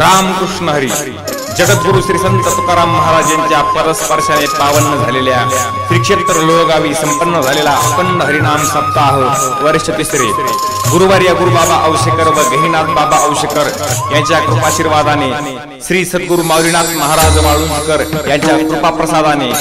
रामकृष्ण हरी जगद्गुरु श्री संत तुकाराम महाराज यांच्या परस्पर्शाने पावन झालेल्या श्री क्षेत्र लोहगावी संपन्न झालेला अखंड हरिनाम सप्ताह वर्ष तिसरे. गुरुवार या गुरुबाबा औशेकर व गहिनाथ बाबा औशेकर यांच्या कृपाशीर्वादाने श्री सद्गुरु माऊलीनाथ महाराज वाळुंजकर यांच्या कृपा प्रसादाने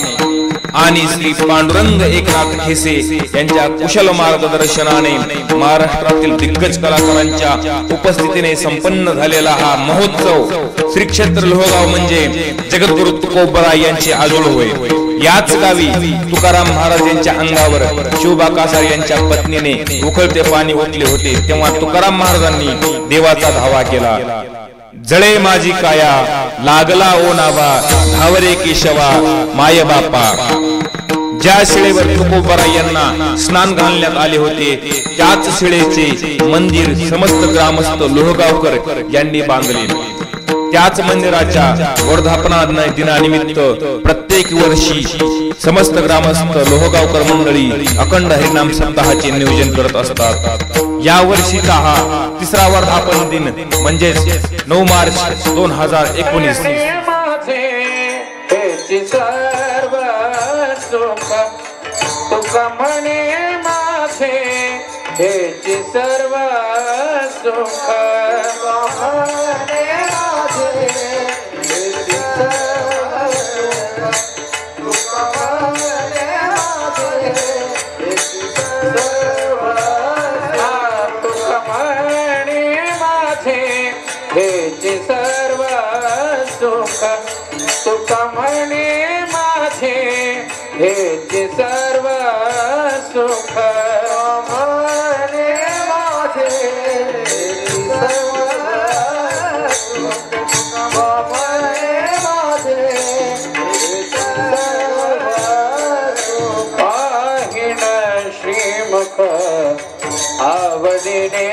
आणि श्री पांडुरंग एकनाथ खेसे यांच्या कुशल मार्गदर्शनाने महाराष्ट्रातील दिग्गज कलाकारांच्या उपस्थितीने संपन्न झालेला हा महोत्सव श्री क्षेत्र लोहगाव म्हणजे जगद्गुरु तुकोबरा यांचे आजोळ होय. याच गावी तुकाराम महाराज यांच्या अंगावर शिवबा कासार यांच्या पत्नीने उखळते पाणी ओतले होते. तेव्हा तुकाराम महाराजांनी देवाचा धावा केला. जळे माझी काया लागला ओ नावा धावरे केशवा माय बापा. ज्या शिळेवर तुकोबरा यांना स्नान घालण्यात आले होते त्याच शिळेचे मंदिर समस्त ग्रामस्थ लोहगावकर यांनी बांधले. त्याच मंदिराच्या वर्धापना दिनानिमित्त प्रत्येक वर्षी समस्त ग्रामस्थ लोहगावकर मंडळी अखंड हरिनाम सप्ताहाचे नियोजन करत असतात. या वर्षीचा हा तिसरा वर्धापन दिन म्हणजेच नऊ मार्च दोन हजार एकोणीस. सर्व सुख. सर्व सुख तुका म्हणे माझे हेचे सर्व सुख म्हणे माझे सर्व सुख. तुका माझे सर्व श्रीमुख आवडीने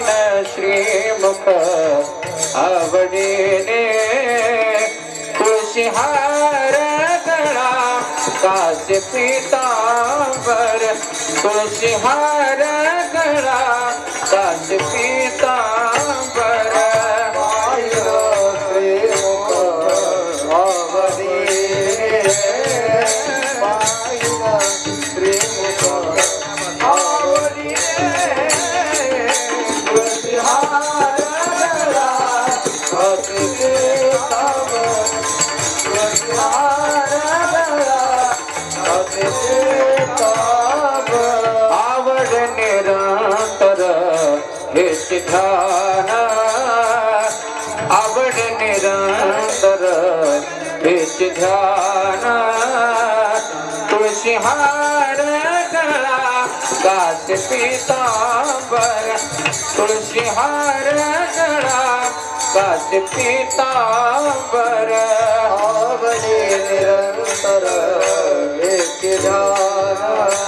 पाहिन श्रीमुख आवडीने तुळशीहार गळा कास पितांबर तुळशीहार गळा कास पितांबर ध्यान आवड निरंतर हेच ध्यान तुळशी हार गळा कास पितांबर तुळशी हार गळा कास पितांबर. आवड निरंतर हेच ध्यान.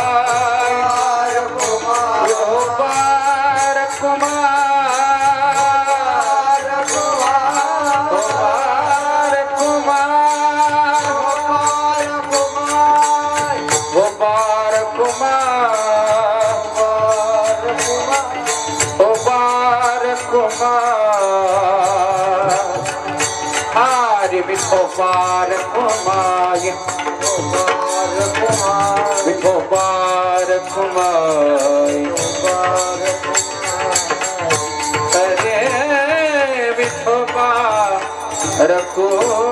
विठोबार कुमार विठोबार कुमार अरे विठोबार रखो